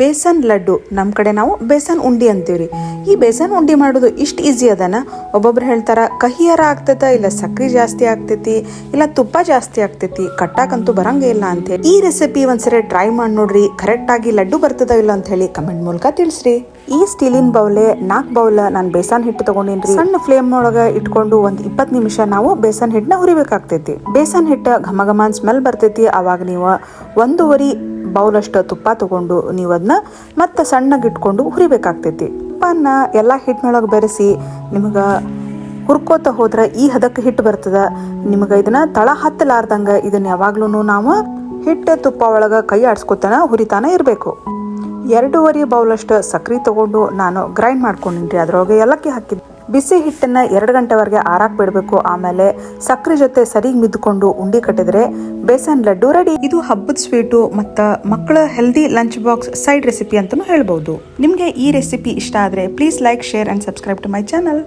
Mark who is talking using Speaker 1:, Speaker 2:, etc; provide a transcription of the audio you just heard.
Speaker 1: ಬೇಸನ್ ಲಡ್ಡು. ನಮ್ಮ ಕಡೆ ನಾವು ಬೇಸನ್ ಉಂಡಿ ರೀ ಈ ಬೇಸನ್ ಉಂಡಿ ಮಾಡೋದು ಇಷ್ಟು ಈಸಿ ಅದನ. ಒಬ್ಬೊಬ್ರು ಹೇಳ್ತಾರ, ಕಹಿಯಾರ ಆಗ್ತದ ಇಲ್ಲ ಸಕ್ಕರೆ ಜಾಸ್ತಿ ಆಗ್ತೈತಿ ಇಲ್ಲ ತುಪ್ಪ ಜಾಸ್ತಿ ಆಗ್ತೈತಿ, ಕಟ್ಟಾಕಂತೂ ಬರಂಗೇ ಇಲ್ಲ ಅಂತ ಹೇಳಿ. ಈ ರೆಸಿಪಿ ಒಂದ್ಸರಿ ಟ್ರೈ ಮಾಡಿ ನೋಡ್ರಿ. ಕರೆಕ್ಟ್ ಆಗಿ ಲಡ್ಡು ಬರ್ತದ ಇಲ್ಲ ಅಂತ ಹೇಳಿ ಕಮೆಂಟ್ ಮೂಲಕ ತಿಳಿಸ್ರಿ. ಈ ಸ್ಟೀಲಿನ ಬೌಲೆ ನಾಲ್ಕು ಬೌಲ್ ನಾನು ಬೇಸನ್ ಹಿಟ್ಟು ತಗೊಂಡಿನ್ರಿ. ಸಣ್ಣ ಫ್ಲೇಮ್ ಒಳಗ ಇಟ್ಕೊಂಡು ಒಂದು ಇಪ್ಪತ್ತು ನಿಮಿಷ ನಾವು ಬೇಸನ್ ಹಿಟ್ಟನ್ನ ಹುರಿಬೇಕಾಗ್ತೈತಿ. ಬೇಸನ್ ಹಿಟ್ಟು ಘಮ ಘಮ ಸ್ಮೆಲ್ ಬರ್ತೈತಿ. ಅವಾಗ ನೀವು ಒಂದೂವರೆ ಬೌಲ್ ಅಷ್ಟು ತುಪ್ಪ ತಗೊಂಡು ನೀವು ಅದನ್ನ ಮತ್ತೆ ಸಣ್ಣಗೆ ಇಟ್ಕೊಂಡು ಹುರಿಬೇಕಾಗ್ತೈತಿ. ತುಪ್ಪನ ಎಲ್ಲ ಹಿಟ್ಟಿನೊಳಗೆ ಬೆರೆಸಿ ನಿಮಗೆ ಹುರ್ಕೋತ ಹೋದ್ರೆ ಈ ಹದಕ್ಕೆ ಹಿಟ್ಟು ಬರ್ತದ. ನಿಮಗೆ ಇದನ್ನ ತಳ ಹತ್ತಲಾರ್ದಂಗೆ ಇದನ್ನ ಯಾವಾಗ್ಲೂ ನಾವು ಹಿಟ್ಟು ತುಪ್ಪ ಒಳಗೆ ಕೈ ಆಡಿಸ್ಕೊತಾನ ಹುರಿತಾನೆ ಇರಬೇಕು. ಎರಡೂವರೆ ಬೌಲಷ್ಟು ಸಕ್ರೆ ತಗೊಂಡು ನಾನು ಗ್ರೈಂಡ್ ಮಾಡ್ಕೊಂಡಿನ್ರಿ. ಅದ್ರೊಳಗೆ ಏಲಕ್ಕಿ ಹಾಕಿದ್ದೆ ಬಿಸಿ ಹಿಟ್ಟನ್ನ ಎರಡು ಗಂಟೆವರೆಗೆ ಆರಾಕ್ ಬಿಡಬೇಕು ಆಮೇಲೆ ಸಕ್ಕರೆ ಜೊತೆ ಸರಿಗೆ ಮಿದ್ಕೊಂಡು ಉಂಡಿ ಕಟ್ಟಿದ್ರೆ ಬೇಸನ್ ಲಡ್ಡು ರೆಡಿ. ಇದು ಹಬ್ಬದ ಸ್ವೀಟು ಮತ್ತು ಮಕ್ಕಳ healthy lunch box side recipe ಅಂತಲೂ ಹೇಳ್ಬೋದು ನಿಮಗೆ ಈ ರೆಸಿಪಿ ಇಷ್ಟ ಆದರೆ please like, share and subscribe to my channel.